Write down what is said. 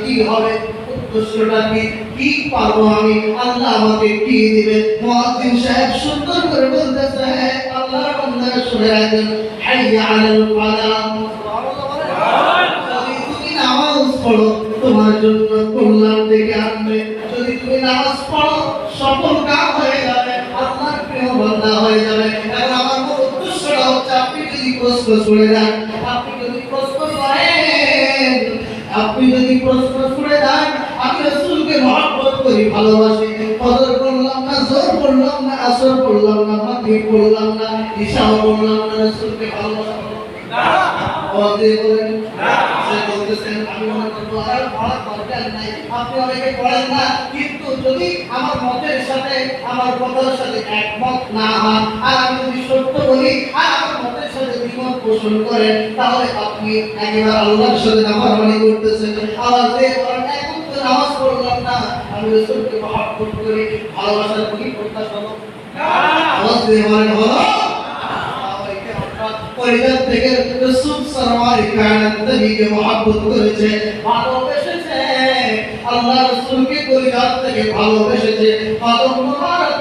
কি হবে আমি আল্লাহ আমাকে কি সাহেব সুন্দর করে বলতেছে আল্লাহর বান্দারা শুনে ফালাহ তুমি নামাজ পড়ো, তোমার জন্য তুমি নামাজ পড়ো, সফল আপনি যদি প্রশ্ন শুনে যান, আপনি যদি প্রশ্ন আমি রসুলকে মহব্বত করি, ভালোবাসি। ফজর করলাম না, জোর করলাম না, আসর করলাম না, মাগরিব করলাম না ইশাও করলাম না, রসুলকে ভালোবাসি। আওয়াজ দিয়ে বলেন। সে বলতেছেন আপনি অনেকে পড়েন না। কিন্তু যদি আমার মতের সাথে, আমার কথার সাথে একমত না হন, আর আমি যদি সত্য বলি, আর আমার মতের সাথে দ্বিমত পোষণ করেন, তাহলে আপনি একেবারে আল্লাহর সাথে নাফরমানি করতেছেন। আওয়াজ দিয়ে এখন তো নামাজ পড়লাম না, আমি রসুলকে মহাব্বত করি, ভালোবাসার কি প্রত্যাশা আওয়াজ দিয়ে হলো? পরিবার থেকে রসুল সাল্লাল্লাহু কায়নাত নবীকে মহব্বত করেছে, ভালোবেসেছে। আল্লাহ রসুলকে পরিজন থেকে ভালোবেসেছে। কদম মোবারক